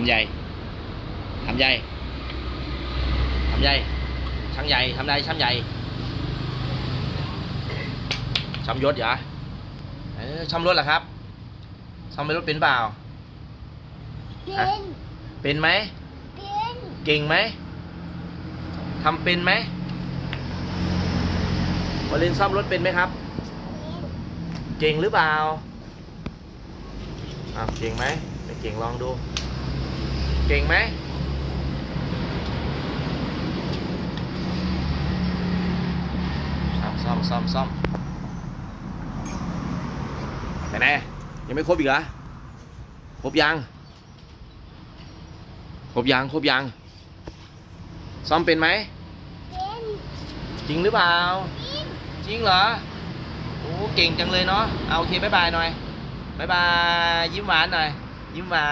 ำใหญ่ทำใหญ่ทำใหญ่ช่างใหญ่ทำใหญ่ช่างใหญ่ช่ำยศเหรอเออช่ำรถเหรอครับซ่อมไม่รถเป็นเปล่าเป็นเป็นไหมเป็นเก่งไหมทำเป็นไหมวาเลนซ่อมรถเป็นไหมครับ เก่งหรือเปล่าอ้าวเก่งไหมไม่เก่งลองดู เก่งไหมซ่อมซ่อมซ่อมซ่อมไปไหนยังไม่ครบอีกเหรอครบยังครบยังครบยังซ่อมเป็นไหมจริงหรือเปล่า จริงเหรอโอ้เก่งจังเลยเนาะเอาโอเคบายบายหน่อยบายบายยิ้มหวานหน่อย ยิ้มหวา